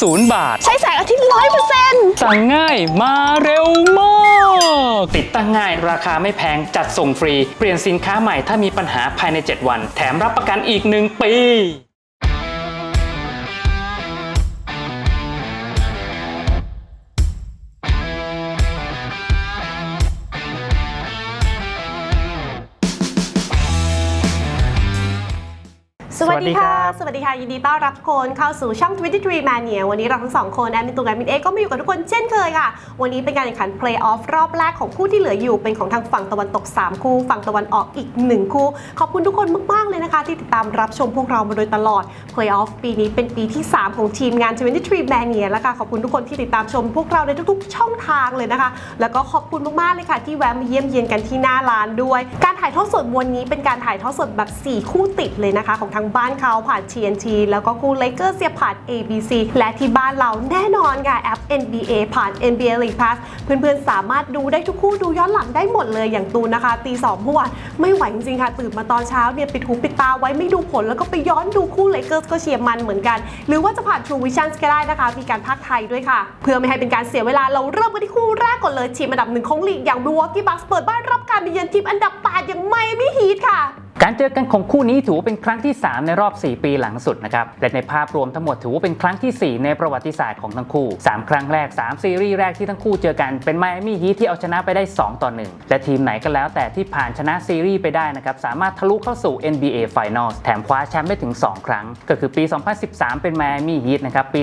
ศูนย์บาท ใช้แสงอาทิตย์ร้อยเปอร์เซ็นต์สั่งง่ายมาเร็วมาก ติดตั้งง่ายราคาไม่แพงจัดส่งฟรี เปลี่ยนสินค้าใหม่ถ้ามีปัญหาภายใน 7 วัน แถมรับประกันอีก 1 ปี สวัสดีค่ะ สวัสดีค่ะ ยินดีต้อนรับทุกคนเข้าสู่ช่อง 23 Mania วันนี้เราทั้งสองคนแอมินตุงแอมินเอก็มาอยู่กับทุกคนเช่นเคยค่ะ วันนี้เป็นการแข่งขัน Play Off รอบแรกของคู่ที่เหลืออยู่ เป็นของทางฝั่งตะวันตก 3 คู่ ฝั่งตะวันออกอีก 1 คู่ ขอบคุณทุกคนมาก ๆ เลยนะคะ ที่ติดตามรับชมพวกเรามาโดยตลอด Play Off ปีนี้เป็นปีที่ 3 ของทีมงาน 23 Mania แล้วค่ะขอบคุณทุกคนที่ติดตามชมพวกเราในทุก ๆ ช่องทางเลยนะคะ แล้วก็ขอบคุณมากๆเลยค่ะที่แวะมาเยี่ยมเยียนกันที่หน้าร้านด้วย การถ่ายทอดสดวันนี้เป็นการถ่ายทอดสดแบบ 4 คู่ติดเลยนะคะของทางบ้านเขาผ่าน TNT แล้วก็คู่ Lakers เสียผ่าน ABC และที่บ้านเราแน่นอนค่ะแอป NBA ผ่าน NBA League Pass เพื่อนๆ สามารถดูได้ทุกคู่ดูย้อนหลังได้หมดเลยอย่างตูนนะคะตีสองเมื่อวานไม่ไหวจริงๆค่ะ ตื่นมาตอนเช้าเนี่ยปิดหูปิดตาไว้ไม่ดูผลแล้วก็ไปย้อนดูคู่ Lakers ก็เชียร์มันเหมือนกัน หรือว่าจะผ่าน True Vision ก็ได้นะคะ มีการพากไทยด้วยค่ะ เพื่อไม่ให้เป็นการเสียเวลาเราเริ่มกันที่คู่แรกก่อนเลยทีมอันดับหนึ่งของลีกอย่าง Milwaukee Bucks เปิดบ้านรับการเยือนทีมอันดับ8อย่างไมอามี่ฮีทค่ะ การเจอกันของคู่นี้ถือว่าเป็นครั้งที่ 3 ในรอบ 4 ปีหลังสุดนะครับและในภาพรวมทั้งหมดถือว่าเป็นครั้งที่ 4 ในประวัติศาสตร์ของทั้งคู่ 3 ครั้งแรก 3 ซีรีส์แรกที่ทั้งคู่เจอกันเป็นไมอามี่ฮีทที่เอาชนะไปได้ 2 ต่อ 1 และทีมไหนก็แล้วแต่ที่ผ่านชนะซีรีส์ไปได้นะครับสามารถทะลุเข้าสู่ NBA Finals แถมคว้าแชมป์ได้ถึง 2 ครั้ง ก็คือปี 2013 เป็นไมอามี่ฮีทนะครับปี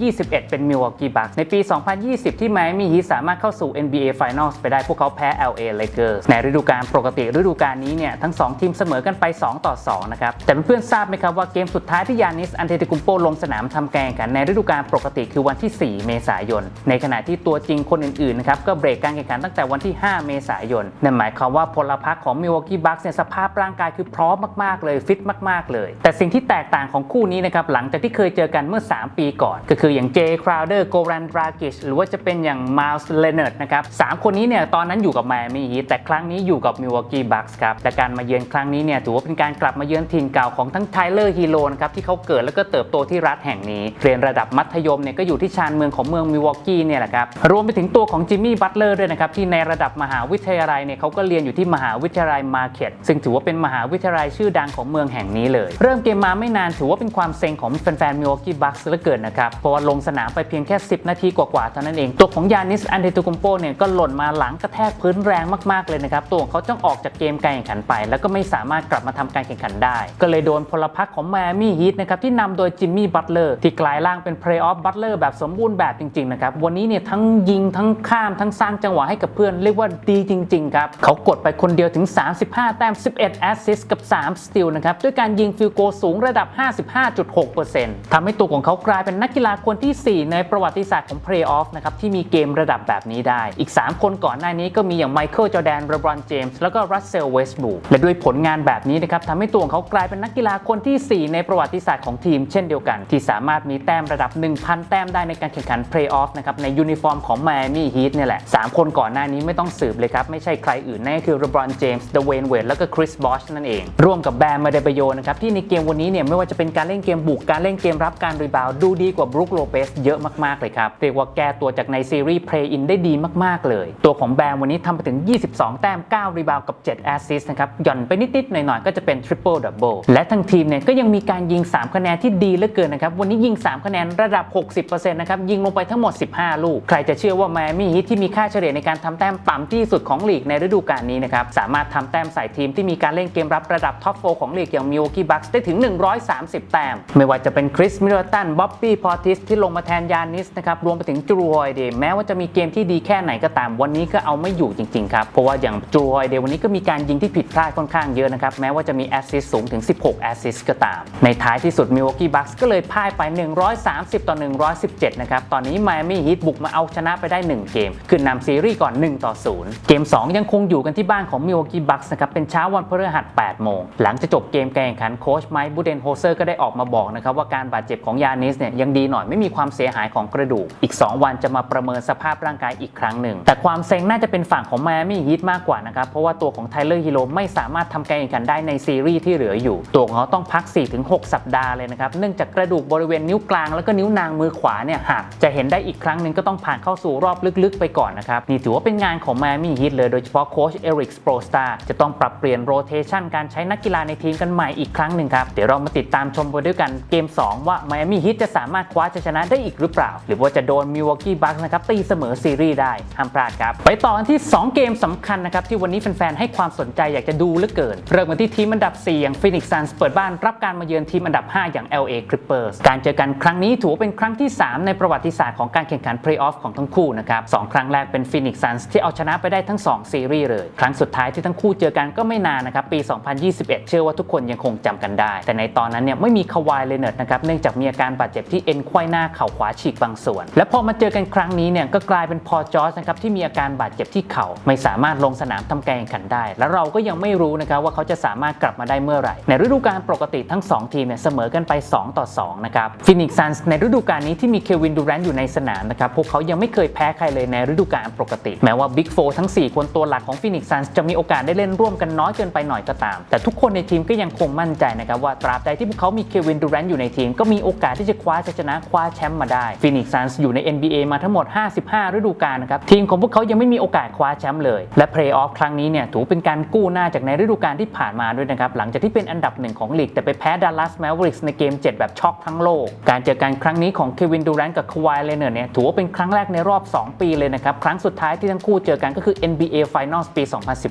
2021 เป็น Milwaukee Bucks ในปี 2020 ที่ไมอามี่ฮีทสามารถเข้าสู่ NBA Finals ไปได้พวกเขาแพ้ LA Lakers ในฤดูกาลปกติฤดูกาลนี้เนี่ยทั้งสองทีมเสมอกันไป 2 ต่อ 2 นะครับ แต่เพื่อนๆทราบไหมครับว่าเกมสุดท้ายที่ยานิสอันเทติกุมโปลงสนามทำแกงกันในฤดูกาลปกติคือวันที่ 4 เมษายน ในขณะที่ตัวจริงคนอื่นๆนะครับก็เบรกการแข่งขันตั้งแต่วันที่ 5 เมษายนนั่นหมายความว่าพลพรรคของมิวอกี้บัคเนี่ยสภาพร่างกายคือพร้อมมากๆเลยฟิตมากๆเลย แต่สิ่งที่แตกต่างของคู่นี้นะครับหลังจากที่เคยเจอกันเมื่อ 3 ปีก่อน ก็คืออย่างเจคราวเดอร์โกรันดรากิชหรือว่าจะเป็นอย่างมาลส์เลเนอร์ดนะครับสามคนนี้เนี่ยตอนนั้นอยู่กับไมอามี่ฮีแต่ครั้งนี้อยู่กับมิวอกกี้บัคส์ครับและการมาเยือนครั้งนี้เนี่ยถือว่าเป็นการกลับมาเยือนถิ่นเก่าของทั้งไทเลอร์ฮีโร่นะครับที่เขาเกิดแล้วก็เติบโตที่รัฐแห่งนี้ เรียนระดับมัธยมเนี่ยก็อยู่ที่ชานเมืองของเมืองมิวอกกี้เนี่ยแหละครับรวมไปถึงตัวของจิมมี่บัตเลอร์ด้วยนะครับที่ในระดับมหาวิทยาลัยเนี่ยเขาก็เรียนอยู่ที่มหาวิทยาลัยมาเก็ตซึ่งถือว่าเป็นมหาวิทยาลัยชื่อดังของเมืองแห่งนี้เลย เริ่มเกมมาไม่นานถือว่าเป็นความเซ็งของแฟนๆมิวอกกี้บัคส์เหลือเกินนะครับเพราะว่าลงสนามไปเพียงแค่ 10 นาทีกว่าๆเท่านั้นเองตัวของยานิสอันเดตุกุมโปเนี่ยก็หล่นมาหลังกระแทกพื้นแรงมากๆเลยนะครับตัวของเขาต้องออกจากเกมการแข่งขันไป แล้วก็ไม่สามารถกลับมาทำการแข่งขันได้ ก็เลยโดนพลพรรคของไมมี่ฮีทนะครับที่นำโดยจิมมี่บัตเลอร์ที่กลายร่างเป็นเพลย์ออฟบัตเลอร์แบบสมบูรณ์แบบจริงๆนะครับวันนี้เนี่ยทั้งยิงทั้งข้ามทั้งสร้างจังหวะให้กับเพื่อนเรียกว่าดีจริงๆครับเขากดไปคนเดียวถึง 35 แต้ม 11 แอสซิสต์กับ 3 สติลนะครับด้วยการยิงฟิลโกลสูงระดับ 55.6%ทำให้ตัวของเขากลายเป็นนักกีฬาคนที่ 4 ในประวัติศาสตร์ของเพลย์ออฟนะครับที่มีเกมระดับแบบนี้ได้ อีก 3 คนก่อนหน้านี้ก็มีอย่างไมเคิลจอแดนเรบรอนเจมส์แล้วก็รัสเซลเวสบูและด้วยผลงานแบบนี้นะครับทำให้ตัวของเขากลายเป็นนักกีฬาคนที่ 4 ในประวัติศาสตร์ของทีมเช่นเดียวกัน ที่สามารถมีแต้มระดับ 1,000 แต้มได้ในการแข่งขันเพลย์ออฟนะครับในยูนิฟอร์มของไมอามี่ฮีทเนี่ยแหละ 3 คนก่อนหน้านี้ไม่ต้องสืบเลยครับ ไม่ใช่ใครอื่นนั่นก็คือเรบรอนเจมส์เดเวนเวดแล้วก็คริสบอชนั่นเอง ร่วมกับแบมมาเดเบโยนะครับที่ในเกมวันนี้เนี่ยไม่ว่าจะเป็นการเล่นเกมบุกการเล่นเกมรับการรีบาวดูดีกว่าบรูคโลเปสเยอะมากๆเลยครับเรียกว่าแก้ตัวจากในซีรีส์เพลย์อินได้ดีมากๆเลย ตัวของแบมวันนี้ทำไปถึง 22 แต้ม 9 รีบาวกับ 7 แอสซิสต์นะครับหย่อนไปนิดๆหน่อยๆ ก็จะเป็นทริปเปิลดับเบิลและทั้งทีมเนี่ยก็ยังมีการยิง 3 คะแนนที่ดีเหลือเกินนะครับ วันนี้ยิง 3 คะแนนระดับ 60%นะครับ ยิงลงไปทั้งหมด 15 ลูก ใครจะเชื่อว่าไมอามี่ฮีทที่มีค่าเฉลี่ยในการทำแต้มต่ำที่สุดของลีกในฤดูกาลนี้นะครับ สามารถทำแต้มใส่ทีมที่มีการเล่นเกมรับระดับท็อปโฟของลีกอย่างมิวกี้บัคส์ได้ถึง 130 แต้ม ไม่ว่าจะเป็นคริสมิลเลตันบ๊อบบี้พอติสที่ลงมาแทนยานิสนะครับรวมไปถึงจูรอยเดย์แม้ว่าจะมีเกมที่ดีแค่ไหนก็ตามวันนี้ก็เอาไม่อยู่จริงๆครับเพราะว่าอย่างจูรอยเดย์วันนี้ก็มีการยิงที่ผิดพลาดค่อนข้างเยอะนะครับแม้ว่าจะมีแอสซิสสูงถึง 16 แอสซิสก็ตาม ในท้ายที่สุดมิวกี้บัคส์ก็เลยพ่ายไป 130 ต่อ 117 นะครับ ตอนนี้ไมอามี่ฮีทบุกมาเอาชนะไปได้ 1 เกมคือนนำซีรีส์ก่อน 1 ต่อ 0 เกม 2 ยังคงอยู่กันที่บ้านของมิวกี้บัคส์นะครับเป็นเช้าวันพฤหัส 8 โมง หลังจะจบเกมการแข่งขันโค้ชไมค์บูเดนโฮเซอร์ก็ได้ออกมาบอกนะครับว่าการบาดเจ็บของยานิสเนี่ยยังดีหน่อยไม่มีความเสียหายของกระดูกอีก 2 วันจะมาประเมินสภาพร่างกายอีกครั้งหนึ่งแต่ความเซ็งน่าจะเป็นฝั่งของไมอามี่ฮีทมากกว่านะครับเพราะว่าตัวของไทเลอร์ฮีโร่ไม่สามารถทำการแข่งขันันได้ในซีรีส์ที่เหลืออยู่ ตัวของเขาต้องพัก 4-6 สัปดาห์เลยนะครับ เนื่องจากกระดูกบริเวณนิ้วกลางแล้วก็นิ้วนางมือขวาเนี่ยหัก จะเห็นได้อีกครั้งหนึ่งก็ต้องผ่านเข้าสู่รอบลึกๆ ไปก่อนนะครับ นี่ถือว่าเป็นงานของ Miami Heat เลยโดยเฉพาะโค้ชเอริกสโปรสตาจะต้องปรับเปลี่ยนโรเทชันการใช้นักกีฬาในทีมกันใหม่อีกครั้งหนึ่งครับ เดี๋ยวเรามาติดตามชมไปด้วยกันเกม 2 ว่า Miami Heat จะสามารถคว้าชัยชนะได้อีกหรือเปล่า หรือว่าจะโดน Milwaukee Bucks นะครับตีเสมอซีรีส์ได้ห้ามพลาดครับไปต่อกันที่ 2 เกมสำคัญนะครับที่วันนี้แฟนๆให้ความสนใจอยากจะดูเหลือเกินเริ่มกันที่ทีมอันดับ 4 อย่าง Phoenix Suns เปิดบ้านรับการมาเยือนทีมอันดับ 5 อย่าง LA Clippers การเจอกันครั้งนี้ถือว่าเป็นครั้งที่ 3 ในประวัติศาสตร์ของการแข่งขัน Playoff ของทั้งคู่นะครับสองครั้งแรกเป็น Phoenix Suns ที่เอาชนะไปได้ทั้ง 2 ซีรีส์เลย ครั้งสุดท้ายที่ทั้งคู่เจอกันก็ไม่นานนะครับปี 2021 เชื่อว่าทุกคนยังคงจำกันได้ แต่ในตอนนั้นเนี่ยไม่มีคาวายเลเนิร์ดนะครับเนื่องจากมีอาการบาดเจ็บที่เอ็นไขว้หน้าเข่าขวาฉีกบางส่วน และพอมาเจอกันครั้งนี้เนี่ยก็กลายเป็นพอจอร์จนะครับที่มีอาการบาดเจ็บที่เข่าไม่สามารถลงสนามทำการแข่งขันได้ และเราก็ยังไม่รู้นะครับว่าเขาจะสามารถกลับมาได้เมื่อไหร่ ในฤดูกาลปกติทั้ง 2 ทีมเนี่ยเสมอกันไป 2 ต่อ 2 นะครับฟินิกซันส์ในฤดูกาลนี้ที่มีเควินดูแรนต์อยู่ในสนามนะครับพวกเขายังไม่เคยแพ้ใครเลยในฤดูกาลปกติ แม้ว่าบิ๊กโฟทั้ง 4 คนตัวหลักของฟินิกซันส์จะมีโอกาสได้เล่นร่วมกันน้อยเกินไปหน่อยก็ตาม แต่ทุกคนในทีมก็ยังคงมั่นใจนะครับว่าตราบใดที่พวกเขามีเควินดูแรนต์อยู่ในทีมก็มีโอกาสที่จะคว้าชัยชนะคว้าแชมป์มาได้ฟินิกซันส์อยู่ใน NBA มาทั้งหมด 55 ฤดูกาลนะครับทีมของพวกเขายังไม่มีโอกาสคว้าแชมป์เลยและเพลย์ออฟครั้งนี้เนี่ยถือเป็นการกู้หน้าจากในฤดูกาลที่ผ่านมาด้วยนะครับ หลังจากที่เป็นอันดับหนึ่งของลีก แต่ไปแพ้ดัลลัสแมวริกส์ในเกม 7 แบบช็อกทั้งโลก การเจอกันครั้งนี้ของเควินดูแรนต์กับควายเลเนอร์เนี่ยถือว่าเป็นครั้งแรกในรอบ 2 ปีเลยนะครับ ครั้งสุดท้ายที่ทั้งคู่เจอกันก็คือ NBA Finals ปี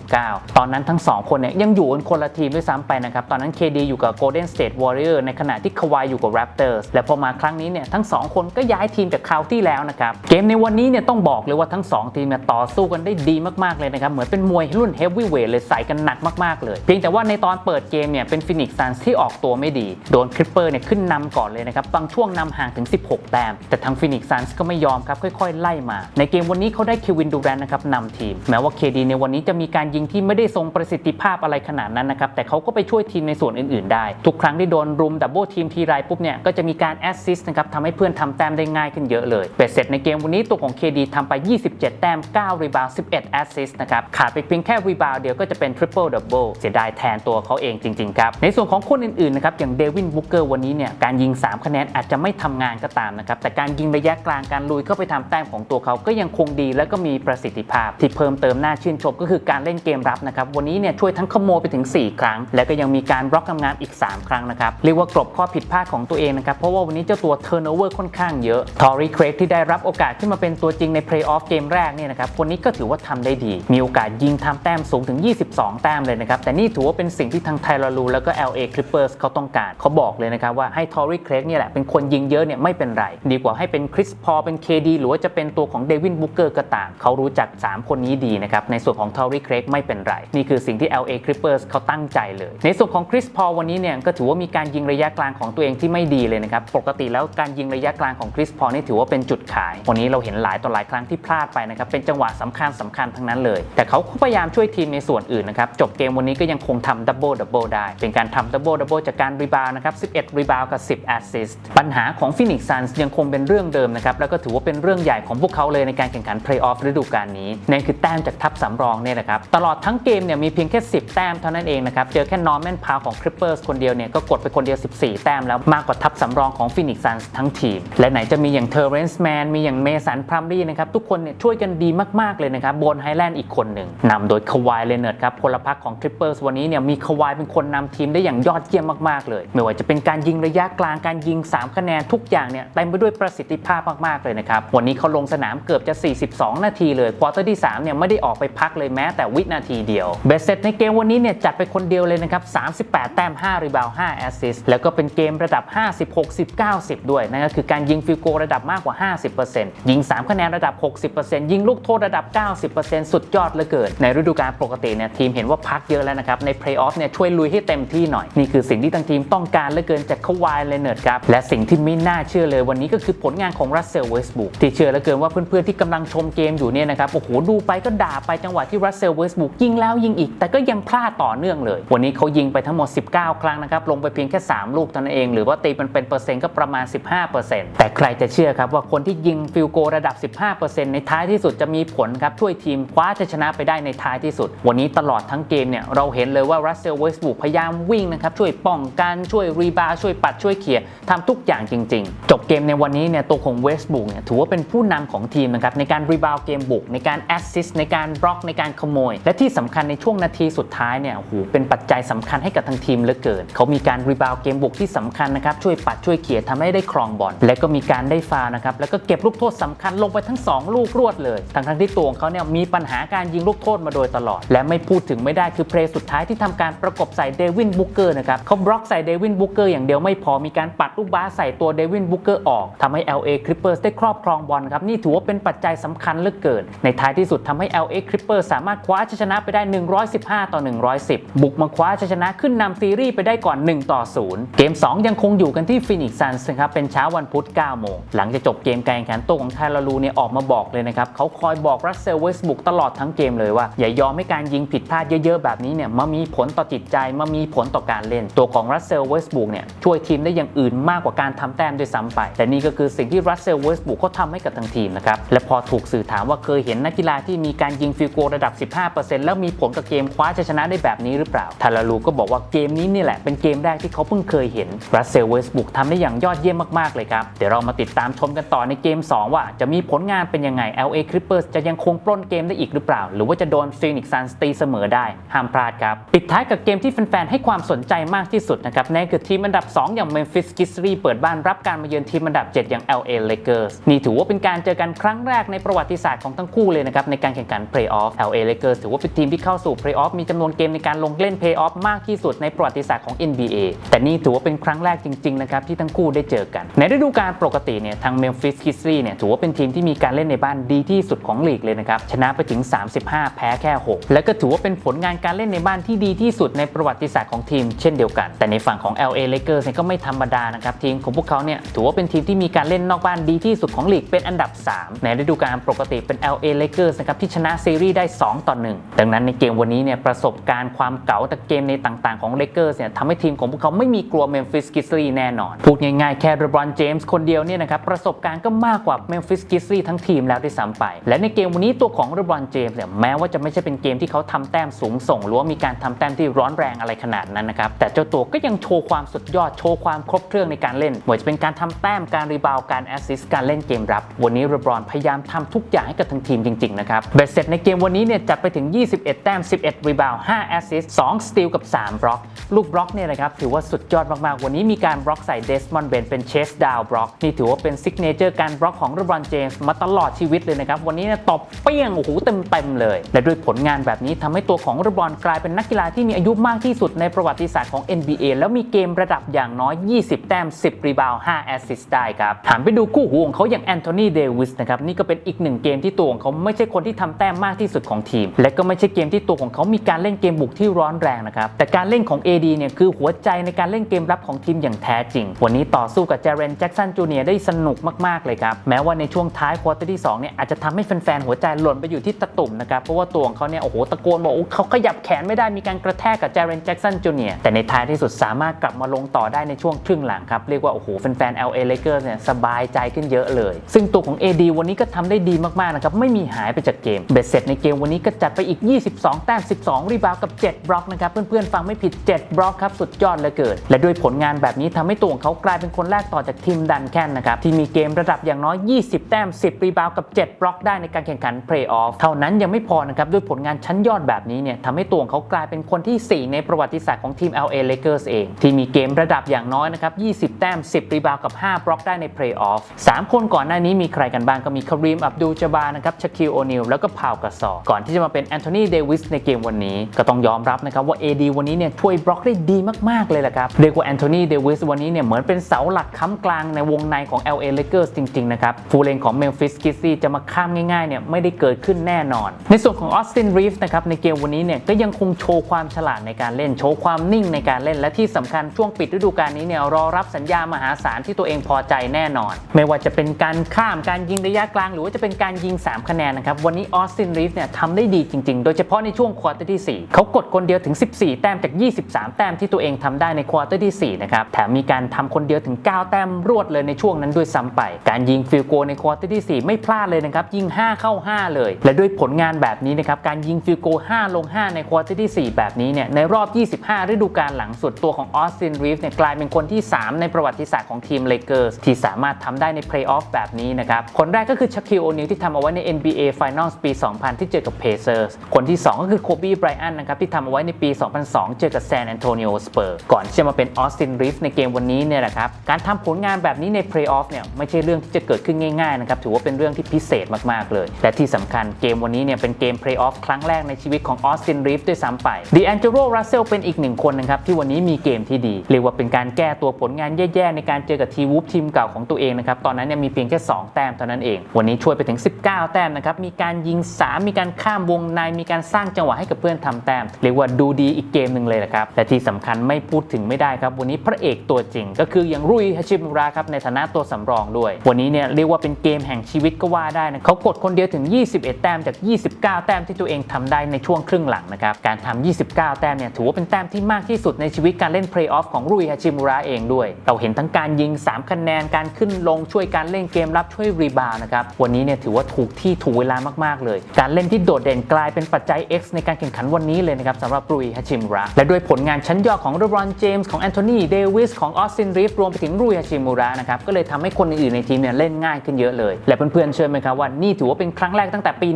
2019 ตอนนั้นทั้ง 2 คนเนี่ยยังอยู่กันคนละทีมด้วยซ้ำไปนะครับ ตอนนั้น KD อยู่กับ Golden State Warrior ในขณะที่ควายอยู่กับ Raptors และพอมาครั้งนี้เนี่ยทั้ง 2 คนก็ย้ายทีมจากคราวที่แล้วนะครับเกมในวันนี้เนี่ยต้องบอกเลยว่าทั้ง 2 ทีมเนี่ยต่อสู้กันได้ดีมากๆเลยนะครับเหมือนเป็นมวยรุ่น Heavyweight เลยใส่กันหนักมากๆเลยเพียงแต่ว่าในตอนเปิดเกมเนี่ยเป็น Phoenix Suns ที่ออกตัวไม่ดี โดนคริปเปอร์เนี่ยขึ้นนำก่อนเลยนะครับบางช่วงนำห่างถึง 16 แต้ม แต่ทาง Phoenix Suns ก็ไม่ยอมครับค่อยๆ ไล่มา ในเกมวันนี้เขาได้เควินดูแรนนะครับนำทีม แม้ว่า KD ในวันนี้จะมีการยิงที่ไม่ได้ทรงประสิทธิภาพอะไรขนาดนั้นนะครับแต่เขาก็ไปช่วยทีมในส่วนอื่นๆ ได้ ทุกครั้งที่โดนรุมดับเบิลทีมทีไรปุ๊บเนี่ยก็จะมีการแอสซิสต์นะครับทำให้เพื่อนทำแต้มได้ง่ายขึ้นเยอะเลยเบ็ดเสร็จในเกมวันนี้ตัวของ KD ทำไป 27 แต้ม 9 รีบาว 11 แอสซิสต์นะครับขาดไปเพียงแค่รีบาวเดียวก็จะเป็นทริปเปิลดับเบิลเสียดายแทนตัวเขาเองจริงๆครับ ในส่วนของคนอื่นๆนะครับอย่างเดวินบุกเกอร์วันนี้เนี่ยการยิง 3 คะแนนอาจจะไม่ทำงานก็ตามนะครับแต่การยิงระยะกลางการลุยเข้าไปทำแต้มของตัวเขาก็ยังคงดีและก็มีประสิทธิภาพ ที่เพิ่มเติมน่าชื่นชมก็คือการเล่นเกมรับนะครับวันนี้เนี่ยช่วยทั้งขโมยไปถึง 4 ครั้ง แล้วก็ยังมีการบล็อกทำงานอีก 3 ครั้งนะครับเรียกว่ากลบข้อผิดพลาดของตัวเองนะครับเพราะว่าวันนี้เจ้าตัวเทอร์โนเวอร์ค่อนข้างเยอะทอรีเครกที่ได้รับโอกาสขึ้นมาเป็นตัวจริงในเพลย์ออฟเกมแรกเนี่ยนะครับคนนี้ก็ถือว่าทำได้ดี มีโอกาสยิงทำแต้มสูงถึง 22 แต้มเลยนะครับแต่นี่ถือว่าเป็นสิ่งที่ทางไทราลูแล้วก็ LA Clippers เขาต้องการเขาบอกเลยนะครับว่าให้ทอรีเครกเนี่ยแหละเป็นคนยิงเยอะเนี่ยไม่เป็นไร ดีกว่าให้เป็นคริสพอเป็น KD หรือว่าจะเป็นตัวของเดวินบุกเกอร์ก็ตามเขารู้จัก 3 คนนี้ดีนะครับในส่วนของทอรีเครกไม่เป็นไร นี่คือสิ่งที่ LA Clippers เขาตั้งใจเลย ในส่วนของคริสพอวันนี้เนี่ยก็ถือว่ามีการยิงระยะกลางของตัวเองที่ไม่ดีเลยนะครับปกติแล้วการยิงระยะกลางของคริสพอนี่ถือว่าเป็นจุดขาย วันนี้เราเห็นหลายต่อหลายครั้งที่พลาดไปนะครับเป็นจังหวะสำคัญสำคัญทั้งนั้นเลย แต่เขาก็พยายามช่วยทีมในส่วนอื่นนะครับจบเกมวันนี้ก็ยังคงทำดับเบิลดับเบิลได้ เป็นการทำดับเบิลดับเบิลจากการรีบาวนะครับ 11 รีบาวกับ 10 แอสซิสต์ปัญหาของฟินิกซ์ซันส์ยังคงเป็นเรื่องเดิมนะครับ แล้วก็ถือว่าเป็นเรื่องใหญ่ของพวกเขาเลยในการแข่งขันเพลย์ออฟฤดูกาลนี้นั่นคือแต้มจากทัพสำรองเนี่ยนะครับ ตลอดทั้งเกมเนี่ยมีเพียงแค่ 10 แต้มเท่านั้นเองนะครับ เจอแค่นอร์แมนพาวของคริปเปอร์สคนเดียวเนี่ยก็กดไปคนเดียว 14 แต้มแล้วมากกว่าทัพสำรองของฟินิกซ์ซันส์ทั้งทีม และไหนจะมีอย่างเทอร์เรนส์แมนมีอย่างเมสันพรัมลี่นะครับทุกคนเนี่ยช่วยกันดีมากๆเลยนะครับบนไฮแลนด์อีกคนหนึ่งนำโดยควายเลเนิร์ดครับพลพรรคของทริปเปอร์สวันนี้เนี่ยมีควายเป็นคนนำทีมได้อย่างยอดเยี่ยมมากๆเลย ไม่ว่าจะเป็นการยิงระยะกลางการยิง 3 คะแนนทุกอย่างเนี่ยเต็มไปด้วยประสิทธิภาพมากๆเลยนะครับวันนี้เขาลงสนามเกือบจะ 42 นาทีเลยควอเตอร์ที่3เนี่ยไม่ได้ออกไปพักเลยแม้แต่วินาทีเดียวเบสเซตในเกมวันนี้เนี่ยจัดไปคนเดียวเลยนะครับ 38 แต้ม 5 รีบาวด์5แอสซิสแล้วก็เป็นเกมระดับ 50 60 90 ด้วยนั่นก็คือการยิงฟิลโกระดับมากกว่า 50%ยิง 3 คะแนนระดับ 60%ยิงลูกโทษระดับ 90%สุดยอดเหลือเกินในฤดูกาลปกติเนี่ยทีมเห็นว่าพักเยอะแล้วนะครับในเพลย์ออฟเนี่ยช่วยลุยให้เต็มที่หน่อย นี่คือสิ่งที่ทางทีมต้องการเหลือเกินจากเขาวายเลเนิร์ดครับ และสิ่งที่ไม่น่าเชื่อเลยวันนี้ก็คือผลงานของรัสเซลเวสบุกที่เชื่อเหลือเกินว่าเพื่อนๆที่กำลังชมเกมอยู่เนี่ยนะครับโอ้โหดูไปก็ด่าไปจังหวะที่รัสเซลเวสบุกยิงแล้วยิงอีก แต่ก็ยังพลาดต่อเนื่องเลย วันนี้เขายิงไปทั้งหมด 19 ครั้งนะครับลงไปเพียงแค่ 3 ลูกเท่านั้นเองหรือว่าตีเป็นเป็นเปอร์เซ็นต์ก็ประมาณ 15%แต่ใครจะเชื่อครับว่าคนที่ยิงฟิลโกระดับ 15%ในท้ายที่สุดจะมีผลครับช่วยทีมคว้าชัยชนะไปได้ในท้ายที่สุด วันนี้ตลอดทั้งเกมเนี่ยเราเห็นนเลยว่ารัสเซลเวสบุกพยายามวิ่งนะครับช่วยป้องกันช่วยรีบาช่วยปัดช่วยเขี่ยทำทุกอย่างจริง ๆ จบเกมในวันนี้เนี่ยตัวของเวสบุกเนี่ยถือว่าเป็นผู้นำของทีมนะครับในการรีบาวเกมบุก ในการแอสซิสในการบล็อกในการขโมย และที่สำคัญในช่วงนาทีสุดท้ายเนี่ยโอ้โหเป็นปัจจัยสำคัญให้กับทางทีมเหลือเกินเขามีการรีบาวเกมบุกที่สำคัญนะครับช่วยปัดช่วยเขี่ยทำให้ได้ครองบอลและก็มีการได้ฟาวนะครับแล้วก็เก็บลูกโทษสำคัญลงไปทั้งสองลูกรวดเลยทั้งทั้งที่ตัวของเขาเนี่ยมีปัญหาการยิงลูกโทษมาโดยตลอด และไม่พูดถึงไม่ได้คือเพลย์สุดท้ายที่ทำการประกบใส่เดวินบุกเกอร์นะครับเขาบล็อกใส่เดวินบุกเกอร์อย่างเดียวไม่พอมีการปัดลูกบาสใส่ตัวเดวินบุกเกอร์ออกทำให้ LA Clippers ได้ครอบครองบอลครับนี่ถือว่าเป็นปัจจัยสำคัญเหลือเกิน ในท้ายที่สุดทำให้ LA Clippers สามารถคว้าชัยชนะไปได้ 115 ต่อ 110 บุกมาคว้าชัยชนะขึ้นนำซีรีส์ไปได้ก่อน 1 ต่อ 0 เกม 2 ยังคงอยู่กันที่ Phoenix Suns นะครับเป็นเช้าวันพุธ 9 โมง หลังจากจบเกมการแข่งขันตัวของไทลารูเนี่ยออกมาบอกเลยนะครับเขาคอยบอกรัสเซลเวสบุกตลอดทั้งเกมเลยว่าอย่ายอมให้การยิงผิดพลาดเยอะๆแบบนี้เนี่ยมามีผลต่อจิตใจมามีผลต่อการเล่น ตัวของรัสเซลเวสบุกเนี่ยช่วยทีมได้อย่างอื่นมากกว่าการทำแต้มด้วยซ้ำไป แต่นี่ก็คือสิ่งที่รัสเซลเวสบุกเขาทำให้กับทางทีมนะครับและพอถูกสื่อถามว่าเคยเห็นนักกีฬาที่มีการยิงฟิลโกระดับ 15%แล้วมีผลกับเกมคว้าชัยชนะได้แบบนี้หรือเปล่าทาราลูก็บอกว่าเกมนี้นี่แหละเป็นเกมแรกที่เขาเพิ่งเคยเห็นรัสเซลเวสบุกทำได้อย่างยอดเยี่ยมมากๆเลยครับเดี๋ยวเรามาติดตามชมกันต่อในเกม 2 ว่าจะมีผลงานเป็นยังไง LA Clippers จะยังคงปล้นเกมได้อีกหรือเปล่า หรือว่าจะโดน Phoenix Suns ตีเสมอได้ห้ามพลาดครับปิดท้ายกับเกมที่แฟนๆให้ความสนใจมากที่สุดนะครับนั่นคือทีมอันดับ 2 อย่าง Memphis Grizzlies เปิดบ้านรับการมาเยือนทีมอันดับ 7 อย่าง LA Lakers นี่ถือว่าเป็นการเจอกันครั้งแรกในประวัติศาสตร์ของทั้งคู่เลยนะครับในการแข่งขัน Playoff LA Lakers ถือว่าเป็นทีมที่เข้าสู่ Playoff มีจำนวนเกมในการลงเล่น Playoff มากที่สุดในประวัติศาสตร์ของ NBA แต่นี่ถือว่าเป็นครั้งแรกจริงๆนะครับที่ทั้งคู่ได้เจอกัน ในฤดูกาลปกติเนี่ยทาง Memphis Grizzlies เนี่ยถือว่าเป็นทีมที่มีการเล่นในบ้านดีที่สุดของลีกเลยนะครับชนะไปถึง 35 แพ้แค่ 6 และก็ถือว่าเป็นผลงานการเล่นในบ้านที่ดีที่สุดในประวัติศาสตร์ของทีมเช่นเดียวกัน แต่ในฝั่งของ LA Lakers เนี่ยก็ไม่ธรรมดานะครับทีมของพวกเขาเนี่ยถือว่าเป็นทีมที่มีการเล่นนอกบ้านดีที่สุดของลีกเป็นอันดับ 3 ในฤดูกาลปกติเป็น LA Lakers นะครับที่ชนะซีรีส์ได้ 2 ต่อ 1 ดังนั้นในเกมวันนี้เนี่ยประสบการณ์ความเก๋าแต่เกมในต่างๆของ Lakers เนี่ยทำให้ทีมของพวกเขาไม่มีกลัว Memphis Grizzlies แน่นอนพูดง่ายๆแค่ LeBron James คนเดียวเนี่ยนะครับประสบการณ์ก็มากกว่า Memphis Grizzlies ทั้งทีมแล้วด้วยซ้ำไปและในเกมวันนี้ตัวของ LeBron James เนี่ยแม้ว่าจะไม่ใช่เป็นเกมที่เขาทำแต้มสูงส่งหรือว่ามีการทำแต้มที่ร้อนแรงอะไรขนาดนั้นนะครับแต่เจ้าตัวก็ยังโชว์ความสุดยอดโชว์ความครบเครื่องในการเล่นไม่ว่าจะเป็นการทำแต้มการรีบาวด์การแอสซิสต์การเล่นเกมรับ วันนี้ LeBron พยายามทำทุกอย่างให้กับทั้งทีมจริงๆนะครับเบ็ดเสร็จในเกมวันนี้เนี่ยจัดไปถึง 21 แต้ม 11 รีบาวด์5แอสซิสต์ 2 สตีลกับ 3 บล็อก ลูกบล็อกเนี่ยนะครับถือว่าสุดยอดมากๆ วันนี้มีการบล็อกใส่เดสมอนเบนเป็นเชสดาวบล็อกนี่ถือว่าเป็นซิกเนเจอร์การบล็อกของ LeBron James มาตลอดชีวิตเลยนะครับวันนี้เนี่ยตบเปี้ยงโอ้โหเต็มๆเลย และด้วยผลงานแบบนี้ทำให้ตัวของ LeBron กลายเป็นนักกีฬาที่มีอายุมากที่สุดในประวัติศาสตร์ของ NBA แล้วมีเกมระดับอย่างน้อย 20 แต้ม 10 รีบาว 5 แอสซิสต์ได้ครับหันไปดูคู่หูของเขาอย่างแอนโทนี เดวิสนะครับ นี่ก็เป็นอีกหนึ่งเกมที่ตัวของเขาไม่ใช่คนที่ทำแต้มมากที่สุดของทีม และก็ไม่ใช่เกมที่ตัวของเขามีการเล่นเกมบุกที่ร้อนแรงนะครับ แต่การเล่นของ AD เนี่ยคือหัวใจในการเล่นเกมรับของทีมอย่างแท้จริง วันนี้ต่อสู้กับเจเรนแจ็กสันจูเนียร์ได้สนุกมากๆเลยครับแม้ว่าในช่วงท้ายควอเตอร์ที่2เนี่ยอาจจะทำให้แฟนๆหัวใจหล่นไปอยู่ที่ตะตุ่มนะครับเพราะว่าตัวของเขาเนี่ยโอ้โหตะโกนบอกเขาขยับแขนไม่ได้มีการกระแทกกับเจเรนแจ็กสันจูเนียแต่ในท้ายที่สุดสามารถกลับมาลงต่อได้ในช่วงครึ่งหลังครับ เรียกว่า โอ้โห แฟนๆ LA Lakers เนี่ยสบายใจขึ้นเยอะเลย ซึ่งตัวของ AD วันนี้ก็ทำได้ดีมากๆนะครับ ไม่มีหายไปจากเกม เบ็ดเสร็จในเกมวันนี้ก็จัดไปอีก 22 แต้ม 12 รีบาวด์กับ 7 บล็อกนะครับ เพื่อนๆ ฟังไม่ผิด 7 บล็อกครับ สุดยอดเลือเกินและด้วยผลงานแบบนี้ทำให้ตัวของเขากลายเป็นคนแรกต่อจากทีมดันแคนนะครับที่มีเกมระดับอย่างน้อย 20 แต้ม 10 รีบาวด์กับ 7 บล็อกได้ในการแข่งขันเพลย์ออฟเท่านั้นยังไม่พอนะครับด้วยผลงานชั้นยอดแบบนี้เนี่ยทำให้ตัวของเขากลายเป็นคนที่ 4 ในประวัติศาสตร์ของทีม LA Lakers เอง ที่มีเกมระดับอย่างน้อยนะครับ 20 แต้ม 10 รีบาวกับ 5 บล็อกได้ในเพลย์ออฟ3คนก่อนหน้านี้มีใครกันบ้างก็มีคารีมอับดูลจาบานะครับชาคิลโอนิลแล้วก็พาวกาซอก่อนที่จะมาเป็นแอนโทนีเดวิสในเกมวันนี้ ก็ต้องยอมรับนะครับว่า AD วันนี้เนี่ยช่วยบล็อกได้ดีมากๆเลยแหละครับเรียกว่าแอนโทนีเดวิสวันนี้เนี่ยเหมือนเป็นเสาหลักค้ำกลางในวงในของ LA Lakers จริงๆนะครับฟูลเลนของ Memphis Grizzlies จะมาข้ามง่ายๆเนี่ยไม่ได้เกิดขึ้นแน่นอน ในส่วนของออสตินรีฟนะครับในเกมวันนี้เนี่ยก็ยังคงโชว์ความฉลาดในการเล่น โชว์ความนิ่งในการเล่น และที่สำคัญช่วงปิดฤดูกาลนี้เนี่ยรอรับสัญญามหาศาลที่ตัวเองพอใจแน่นอน ไม่ว่าจะเป็นการข้ามการยิงระยะกลาง หรือว่าจะเป็นการยิง 3 คะแนนนะครับวันนี้ออสตินรีฟเนี่ยทำได้ดีจริง ๆ โดยเฉพาะในช่วงควอเตอร์ที่ 4 เขากดคนเดียวถึง 14 แต้มจาก 23 แต้มที่ตัวเองทำได้ในควอเตอร์ที่ 4 นะครับแถมมีการทำคนเดียวถึง 9 แต้มรวดเลยในช่วงนั้นด้วยซ้ำไป การยิงฟิลโกในควอเตอร์ที่ 4 ไม่พลาดเลยนะครับยิง 5 เข้า 5 เลย และด้วยผลงานแบบนี้นะครับการยิงฟิลโก 5 ลง 5 ในควอเตอร์ที่4 แบบนี้เนี่ยในรอบ 25 ฤดูกาลหลังสุดตัวของออสตินรีฟเนี่ยกลายเป็นคนที่ 3 ในประวัติศาสตร์ของทีมเลเกอร์สที่สามารถทำได้ในเพลย์ออฟแบบนี้นะครับ คนแรกก็คือชัคิลโอนิลที่ทำเอาไว้ใน NBA Finals ปี 2000 ที่เจอกับ Pacers คนที่ 2 ก็คือโคบีไบรอันนะครับที่ทำเอาไว้ในปี 2002 เจอกับ San Antonio Spurs ก่อนที่จะมาเป็นออสตินรีฟในเกมวันนี้เนี่ยแหละครับการทำผลงานแบบนี้ในเพลย์ออฟเนี่ยไม่ใช่เรื่องที่จะเกิดขึ้นง่ายๆนะครับถือว่าเป็นเรื่องที่พิเศษมากๆเลย และที่สำคัญเกมวันนี้เนี่ยเป็นเกมเพลย์ออฟครั้งแรกในชีวิตของออสตินรีฟด้วยซ้ำไปดีแองเจโรรัสเซลเป็นอีกหนึ่งคนนะครับที่วันนี้มีเกมที่ดี เรียกว่าเป็นการแก้ตัวผลงานแย่ๆ ในการเจอกับทีวูฟทีมเก่าของตัวเองนะครับตอนนั้นเนี่ยมีเพียงแค่ 2 แต้มเท่านั้นเอง วันนี้ช่วยไปถึง 19 แต้มนะครับมีการยิง 3 มีการข้ามวงในมีการสร้างจังหวะให้กับเพื่อนทำแต้ม เรียกว่าดูดีอีกเกมหนึ่งเลยแหละครับและที่สำคัญไม่พูดถึงไม่ได้ครับวันนี้พระเอกตัวจริง ก็คืออย่างรุยฮาชิมุระครับในฐานะตัวสำรองด้วย วันนี้เนี่ยเรียกว่าเป็นเกมแห่งชีวิตก็ว่าได้นะเขากดคนเดียวถึง 21 แต้มจาก 29 แต้มที่ตัวเองทำได้ในช่วงครึ่งหลังนะครับการทำ29 แต้มเนี่ยถือว่าเป็นแต้มที่มากที่สุดในชีวิตการเล่นเพลย์ออฟของรุยฮาชิมุระเองด้วย เราเห็นทั้งการยิง 3 คะแนนการขึ้นลงช่วยการเล่นเกมรับช่วยรีบาวนะครับวันนี้เนี่ยถือว่าถูกที่ถูกเวลามากๆเลย การเล่นที่โดดเด่นกลายเป็นปัจจัย X ในการแข่งขันวันนี้เลยนะครับสำหรับรุยฮาชิมุระและด้วยผลงานชั้นยอดของเรบรอนเจมส์ของแอนโทนีเดวิสของออสตินรีฟรวมไปถึงรุยฮาชิมุระนะครับก็เลยทำให้คนอื่นๆในทีมเนี่ยเล่นง่ายขึ้นเยอะเลย และเพื่อนๆเชื่อไหมครับว่านี่ถือว่าเป็นครั้งแรกตั้งแต่ปี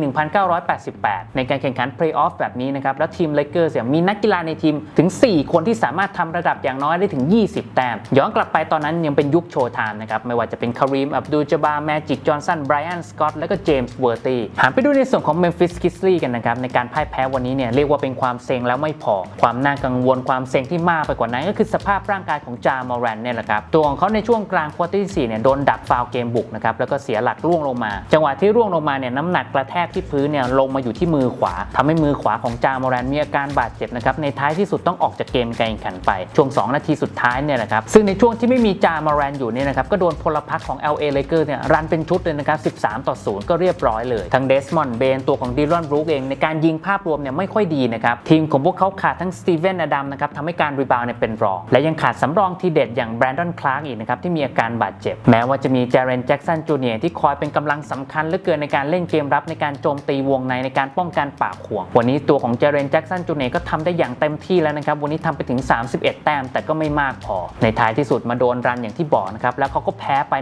1988 ในการแข่งขันเพลย์ออฟแบบนี้นะครับแล้วทีมเลเกอร์สมีนักกีฬาในทีมถึง 4 คนที่สามารถทำระดับอย่างน้อยได้ถึง 20 แต้ม ย้อนกลับไปตอนนั้นยังเป็นยุคโชว์ไทม์นะครับ ไม่ว่าจะเป็นคารีม อับดูลจาบา แมจิก จอห์นสัน ไบรอัน สกอต และก็เจมส์เวอร์ตี้หันไปดูในส่วนของเมมฟิสคิสลีกันนะครับ ในการพ่ายแพ้วันนี้เนี่ยเรียกว่าเป็นความเซ็งแล้วไม่พอ ความน่ากังวลความเซ็งที่มากไปกว่านั้น ก็คือสภาพร่างกายของจามอรันเนี่ยแหละครับตัวของเขาในช่วงกลางควอเตอร์ที่สี่เนี่ยโดนดักฟาวเกมบุกนะครับแล้วก็เสียหลักร่วงลงมา จังหวะที่ร่วงลงมาเนี่ยน้ำหนักกระแทกที่พื้นเนี่ยลงมาอยู่ที่มือขวาทำให้มือขวาของจามอรันมีอาการการบาดเจ็บนะครับในท้ายที่สุดต้องออกจากเกมการแข่งขันไป ช่วง 2 นาทีสุดท้ายเนี่ยแหละครับซึ่งในช่วงที่ไม่มีจามอรันอยู่เนี่ยนะครับก็โดนพลพรรคของ LA Lakers เนี่ยรันเป็นชุดเลยนะครับ 13 ต่อ 0 ก็เรียบร้อยเลยทั้งเดสมอนด์เบนตัวของดีรอนบรูคเองในการยิงภาพรวมเนี่ยไม่ค่อยดีนะครับทีมของพวกเขาขาดทั้งสตีเวนอดัมนะครับทำให้การรีบาวเนี่ยเป็นรอง และยังขาดสำรองทีเด็ดอย่างแบรนดอนคลาร์กอีกนะครับที่มีอาการบาดเจ็บ แม้ว่าจะมีเจเรนแจ็กสันจูเนียร์ที่คอยเป็นกำลังสำคัญเหลือเกินในการเล่นเกมรับในการโจมตีวงในในการป้องกันปากขวง วันนี้ตัวของเจเรนแจ็กสันจูเนียก็ทำได้อย่างเต็มที่แล้วนะครับ วันนี้ทำไปถึง 31 แต้มแต่ก็ไม่มากพอ ในท้ายที่สุดมาโดนรันอย่างที่บอกนะครับ แล้วเขาก็แพ้ไป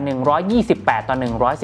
128 ต่อ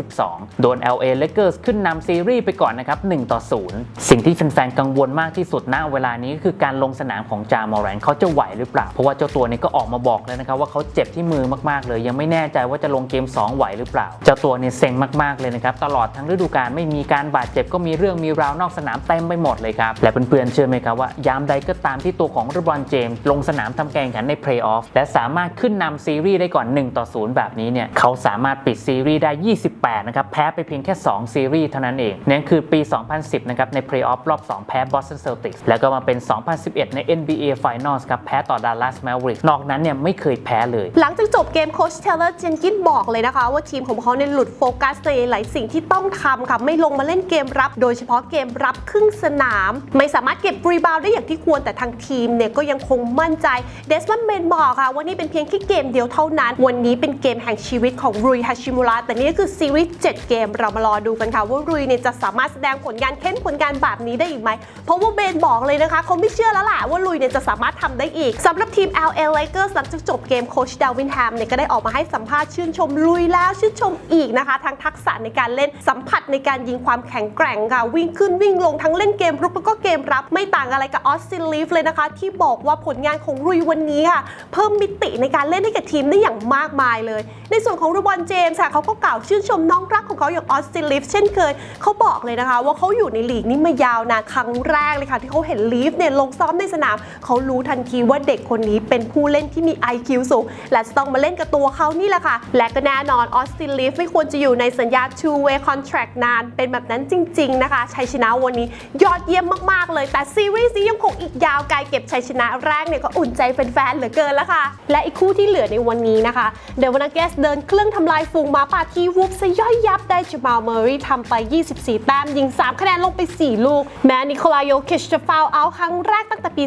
112 โดน LA Lakers ขึ้นนำซีรีส์ไปก่อนนะครับ 1 ต่อ 0 สิ่งที่แฟนๆกังวลมากที่สุดณเวลานี้ก็คือการลงสนามของจามอรันเขาจะไหวหรือเปล่า เพราะว่าเจ้าตัวนี้ก็ออกมาบอกแล้วนะครับว่าเขาเจ็บที่มือมากๆ เลยยังไม่แน่ใจว่าจะลงเกม 2 ไหวหรือเปล่า เจ้าตัวเนี่ยเซ็งมากๆเลยนะครับตลอดทั้งฤดูกาลไม่มีการบาดเจ็บก็มีเรื่องมีราวนอกสนามเต็มไปหมดเลยครับและเพื่อนๆเชื่อไหมครับว่ายามใดก็ตามที่ตัวของเรบรอนเจมส์ลงสนามทำแข่งขันในเพลย์ออฟและสามารถขึ้นนำซีรีส์ได้ก่อน 1 ต่อ 0 แบบนี้เนี่ยเขาสามารถปิดซีรีส์ได้ 28 นะครับ แพ้ไปเพียงแค่ 2 ซีรีส์เท่านั้นเองนั่นคือปี 2010 นะครับ ในเพลย์ออฟรอบ 2 แพ้ Boston Celtics แล้วก็มาเป็น 2011 ใน NBA Finals ครับ แพ้ต่อ Dallas Mavericks นอกนั้นเนี่ยไม่เคยแพ้เลย หลังจากจบเกมโคชเทเลอร์เจนกินบอกเลยนะคะ ว่าทีมของเขาเนี่ยหลุดโฟกัสในหลายสิ่งที่ต้องทำค่ะไม่ลงมาเล่นเกมรับ โดยเฉพาะเกมรับครึ่งสนาม ไม่สามารถเก็บรีบาวได้อย่างที่ควรแต่ทางทีมเนี่ยก็ยังคงมั่นใจเดสมันเมนบอกค่ะว่านี่เป็นเพียงแค่เกมเดียวเท่านั้น วันนี้เป็นเกมแห่งชีวิตของรุยฮาชิมุระแต่นี่ก็คือซีรีส์7เกมเรามารอดูกันค่ะ ว่ารุยเนี่ยจะสามารถแสดงผลงานเค้นผลงานแบบนี้ได้อีกไหม เพราะว่าเบนบอกเลยนะคะเขาไม่เชื่อแล้วล่ะว่าลุยเนี่ยจะสามารถทำได้อีกสำหรับทีม LA Lakers หลังจากจบเกมโคชดาวินแฮมเนี่ยก็ได้ออกมาให้สัมภาษณ์ชื่นชมลุยแล้วชื่นชมอีกนะคะทั้งทักษะในการเล่นสัมผัสในการยิงความแข็งแกร่งค่ะวิ่งขึ้นวิ่งลงทั้งเล่นเกมรุกแล้วก็เกมรับไม่ต่างอะไรกับออสซินลีฟเลยนะคะ ที่บอกว่าผลงานของลุยวันนี้ค่ะ เพิ่มมิติในการเล่นให้กับทีมได้อย่างมากมายเลย ในส่วนของรูบอนเจมส์ค่ะเขาก็กล่าวชื่นชมน้องรักของเขาอย่างออสตินลีฟเช่นเคยเขาบอกเลยนะคะ ว่าเขาอยู่ในลีกนี้มายาวนานครั้งแรกเลยค่ะ ที่เขาเห็นลีฟเนี่ยลงซ้อมในสนามเขารู้ทันทีว่าเด็กคนนี้เป็นผู้เล่นที่มี IQ สูงและจะต้องมาเล่นกับตัวเขานี่แหละค่ะ และก็แน่นอนออสตินลีฟไม่ควรจะอยู่ในสัญญา two way contract นาน เป็นแบบนั้นจริง ๆ นะคะ ชัยชนะวันนี้ยอดเยี่ยมมาก ๆ เลย แต่ซีรีส์นี้ยังคงอีกยาวไกลเก็บชัยชนะแรกเนี่ยก็อุ่นใจแฟนๆเหลือเกินแล้วค่ะ และอีกคู่ที่เหลือในวันนี้นะคะเดวานาเกสเดินเครื่องทำลายฝูงหมาป่าที่วูฟซะย่อยยับได้จมาลเมอรี่ทำไป 24 แต้มยิง 3 คะแนนลงไป 4 ลูก แม้นิโคลายโยคิชจะฟาวเอาครั้งแรกตั้งแต่ปี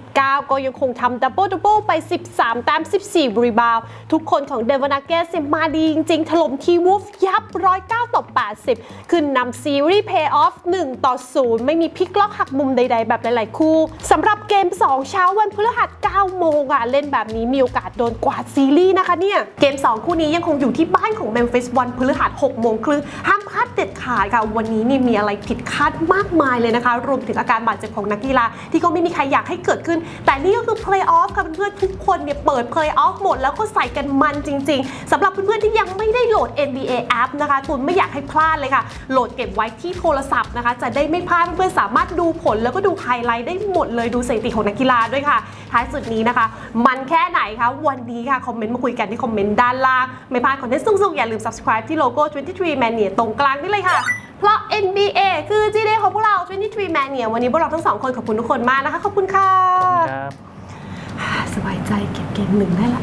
2019 ก็ยังคงทำดับเบิลดับเบิลไป 13 แต้ม 14 รีบาว ทุกคนของเดวานาเกสมาดีจริงๆ ถล่มทีวูฟยับ 109 ต่อ 80 ขึ้นนำซีรีส์เพย์ออฟ 1 ต่อ 0 ไม่มีพลิกล็อกหักมุมใดๆ แบบหลายๆคู่สำหรับเกม 2 เช้าวันพฤหัส9โมงอะเล่นแบบนี้มีโอกาสโดนกวาดซีรีส์นะคะเนี่ย เกม 2 คู่นี้ยังคงอยู่ที่บ้านของเมมฟิสวันพฤหัส6โมงครึ่งห้ามพลาดเด็ดขาดค่ะ วันนี้นี่มีอะไรผิดคาดมากมายเลยนะคะ รวมถึงอาการบาดเจ็บของนักกีฬาที่ก็ไม่มีใครอยากให้เกิดขึ้น แต่นี่ก็คือ Play Off ค่ะเพื่อนๆทุกคนเนี่ยเปิด Play Off หมดแล้วก็ใส่กันมันจริง ๆสำหรับเพื่อนๆที่ยังไม่ได้โหลด NBA App นะคะตุนไม่อยากให้พลาดเลยค่ะ โหลดเก็บไว้ที่โทรศัพท์นะคะ จะได้ไม่พลาดเพื่อนๆสามารถดูผลแล้วก็ดูไฮไลท์ได้หมดเลยดูสถิติของนักกีฬาด้วยค่ะ ท้ายสุดนี้นะคะ มันแค่ไหนคะ วันนี้ค่ะ คอมเมนต์มาคุยกันที่คอมเมนต์ด้านล่าง ไม่พลาดคอนเทนต์สุกๆอย่าลืม subscribe ที่โลโก้ 23 Mania ตรงกลางนี่เลยค่ะ เพราะ NBA คือ G Day ของพวกเรา 23 Mania วันนี้พวกเราทั้งสองคนขอบคุณทุกคนมากนะคะ ขอบคุณค่ะครับสบายใจเก็บเกมหนึ่งได้ละ